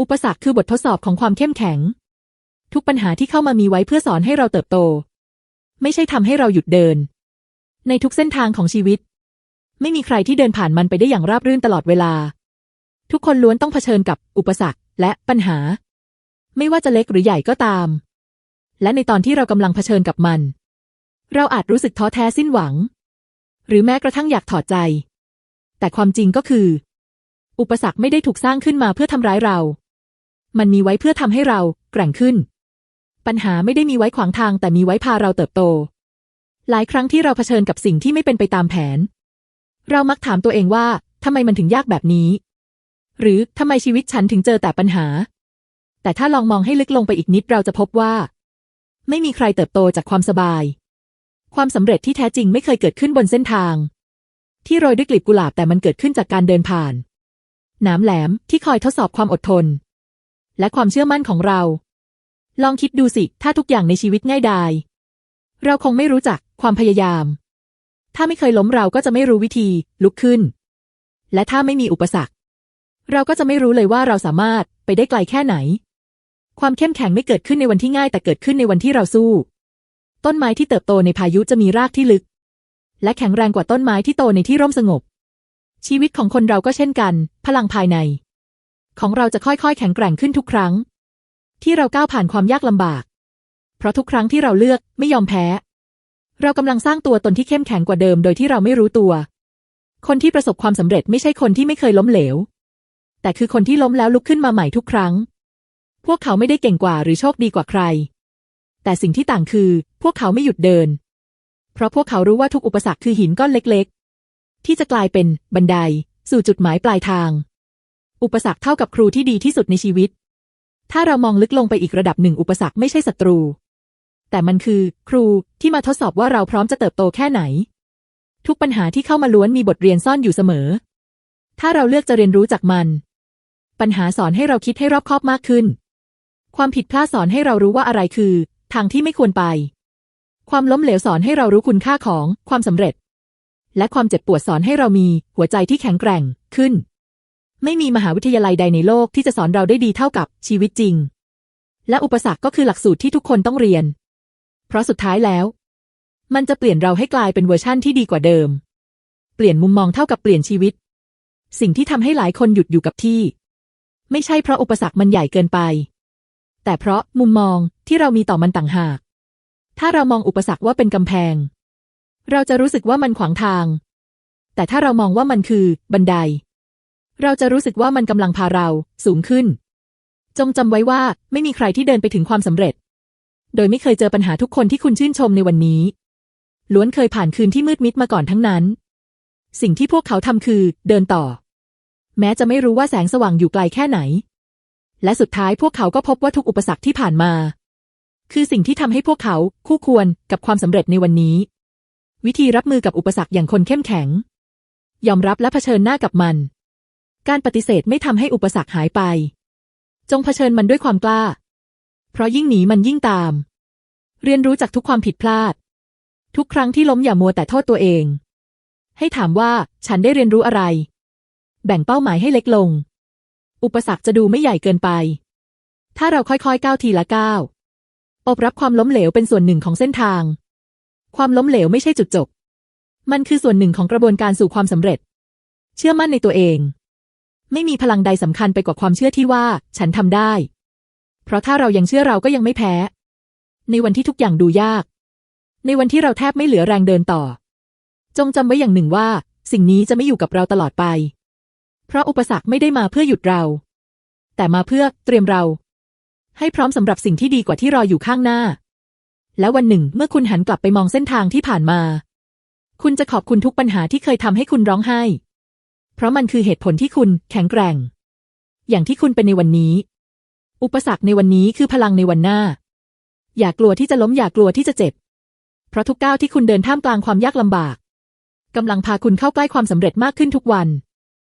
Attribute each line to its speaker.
Speaker 1: อุปสรรคคือบททดสอบของความเข้มแข็ง ทุกปัญหาที่เข้ามามีไว้เพื่อสอนให้เราเติบโต ไม่ใช่ทำให้เราหยุดเดิน ในทุกเส้นทางของชีวิต ไม่มีใครที่เดินผ่านมันไปได้อย่างราบรื่นตลอดเวลา ทุกคนล้วนต้องเผชิญกับอุปสรรคและปัญหา ไม่ว่าจะเล็กหรือใหญ่ก็ตาม และในตอนที่เรากำลังเผชิญกับมัน เราอาจรู้สึกท้อแท้สิ้นหวัง หรือแม้กระทั่งอยากถอดใจ แต่ความจริงก็คือ อุปสรรคไม่ได้ถูกสร้างขึ้นมาเพื่อทำร้ายเรา มันมีไว้เพื่อทำให้เราแกร่งขึ้น ปัญหาไม่ได้มีไว้ขวางทางแต่มีไว้พาเราเติบโต หลายครั้งที่เราเผชิญกับสิ่งที่ไม่เป็นไปตามแผน เรามักถามตัวเองว่าทำไมมันถึงยากแบบนี้ หรือทำไมชีวิตฉันถึงเจอแต่ปัญหา แต่ถ้าลองมองให้ลึกลงไปอีกนิดเราจะพบว่า ไม่มีใครเติบโตจากความสบาย ความสำเร็จที่แท้จริงไม่เคยเกิดขึ้นบนเส้นทาง ที่โรยด้วยกลีบกุหลาบแต่มันเกิดขึ้นจากการเดินผ่านหนามแหลมที่คอยทดสอบความอดทน และความเชื่อมั่นของเรา ลองคิดดูสิ ถ้าทุกอย่างในชีวิตง่ายดาย เราคงไม่รู้จักความพยายาม ถ้าไม่เคยล้มเราก็จะไม่รู้วิธี ลุกขึ้น และถ้าไม่มีอุปสรรค เราก็จะไม่รู้เลยว่าเราสามารถไปได้ไกลแค่ไหน ความเข้มแข็งไม่เกิดขึ้นในวันที่ง่าย แต่เกิดขึ้นในวันที่เราสู้ ต้นไม้ที่เติบโตในพายุจะมีรากที่ลึก และแข็งแรงกว่าต้นไม้ที่โตในที่ร่มสงบชีวิตของคนเราก็เช่นกัน พลังภายใน ของเราจะค่อยๆ แข็งแกร่งขึ้นทุกครั้ง ที่เราก้าวผ่านความยากลำบาก เพราะทุกครั้งที่เราเลือกไม่ยอมแพ้ เรากำลังสร้างตัวตนที่เข้มแข็งกว่าเดิมโดยที่เราไม่รู้ตัว คนที่ประสบความสำเร็จไม่ใช่คนที่ไม่เคยล้มเหลว แต่คือคนที่ล้มแล้วลุกขึ้นมาใหม่ทุกครั้ง พวกเขาไม่ได้เก่งกว่าหรือโชคดีกว่าใคร แต่สิ่งที่ต่างคือ พวกเขาไม่หยุดเดิน เพราะพวกเขารู้ว่าทุกอุปสรรคคือหินก้อนเล็ก ๆ ที่จะกลายเป็นบันได สู่จุดหมายปลายทาง อุปสรรคเท่ากับครูที่ดีที่สุดในชีวิต ถ้าเรามองลึกลงไปอีกระดับหนึ่งอุปสรรคไม่ใช่ศัตรู แต่มันคือ ครูที่มาทดสอบว่าเราพร้อมจะเติบโตแค่ไหน ทุกปัญหาที่เข้ามาล้วนมีบทเรียนซ่อนอยู่เสมอ ถ้าเราเลือกจะเรียนรู้จากมัน ปัญหาสอนให้เราคิดให้รอบคอบมากขึ้น ความผิดพลาดสอนให้เรารู้ว่าอะไรคือ ทางที่ไม่ควรไป ความล้มเหลวสอนให้เรารู้คุณค่าของความสำเร็จ และความเจ็บปวดสอนให้เรามีหัวใจที่แข็งแกร่งขึ้น ไม่มีมหาวิทยาลัยใดในโลกที่จะสอนเราได้ดีเท่ากับชีวิตจริง และอุปสรรคก็คือหลักสูตรที่ทุกคนต้องเรียน เพราะสุดท้ายแล้ว มันจะเปลี่ยนเราให้กลายเป็นเวอร์ชั่นที่ดีกว่าเดิม เปลี่ยนมุมมองเท่ากับเปลี่ยนชีวิต สิ่งที่ทำให้หลายคนหยุดอยู่กับที่ ไม่ใช่เพราะอุปสรรคมันใหญ่เกินไป แต่เพราะมุมมองที่เรามีต่อมันต่างหาก ถ้าเรามองอุปสรรคว่าเป็นกำแพง เราจะรู้สึกว่ามันขวางทาง แต่ถ้าเรามองว่ามันคือบันได เราจะรู้สึกว่ามันกำลังพาเรา สูงขึ้น จงจำไว้ว่าไม่มีใครที่เดินไปถึงความสำเร็จ โดยไม่เคยเจอปัญหาทุกคนที่คุณชื่นชมในวันนี้ ล้วนเคยผ่านคืนที่มืดมิดมาก่อนทั้งนั้น สิ่งที่พวกเขาทำคือ เดินต่อ แม้จะไม่รู้ว่าแสงสว่างอยู่ไกลแค่ไหน และสุดท้ายพวกเขาก็พบว่าทุกอุปสรรคที่ผ่านมา คือสิ่งที่ทำให้พวกเขาคู่ควรกับความสำเร็จในวันนี้ วิธีรับมือกับอุปสรรคอย่างคนเข้มแข็ง ยอมรับและเผชิญหน้ากับมัน การปฏิเสธไม่ทำให้อุปสรรคหายไป จงเผชิญมันด้วยความกล้า เพราะยิ่งหนีมันยิ่งตาม เรียนรู้จากทุกความผิดพลาด ทุกครั้งที่ล้มอย่ามัวแต่โทษตัวเอง ให้ถามว่าฉันได้เรียนรู้อะไร แบ่งเป้าหมายให้เล็กลง อุปสรรคจะดูไม่ใหญ่เกินไป ถ้าเราค่อยๆก้าวทีละก้าวอบรับความล้มเหลวเป็นส่วนหนึ่งของเส้นทาง ความล้มเหลวไม่ใช่จุดจบ มันคือส่วนหนึ่งของกระบวนการสู่ความสำเร็จ เชื่อมั่นในตัวเอง ไม่มีพลังใดสำคัญไปกว่าความเชื่อที่ว่า ฉันทำได้ เพราะถ้าเรายังเชื่อเราก็ยังไม่แพ้ ในวันที่ทุกอย่างดูยาก ในวันที่เราแทบไม่เหลือแรงเดินต่อ จงจำไว้อย่างหนึ่งว่า สิ่งนี้จะไม่อยู่กับเราตลอดไป เพราะอุปสรรคไม่ได้มาเพื่อหยุดเรา แต่มาเพื่อเตรียมเรา ให้พร้อมสำหรับสิ่งที่ดีกว่าที่รออยู่ข้างหน้า แล้ววันหนึ่งเมื่อคุณหันกลับไปมองเส้นทางที่ผ่านมา คุณจะขอบคุณทุกปัญหาที่เคยทำให้คุณร้องไห้ เพราะมันคือเหตุผลที่คุณแข็งแกร่ง อย่างที่คุณเป็นในวันนี้ อุปสรรคในวันนี้คือพลังในวันหน้า อย่ากลัวที่จะล้มอย่ากลัวที่จะเจ็บ เพราะทุกก้าวที่คุณเดินท่ามกลางความยากลำบากกำลังพาคุณเข้าใกล้ความสำเร็จมากขึ้นทุกวัน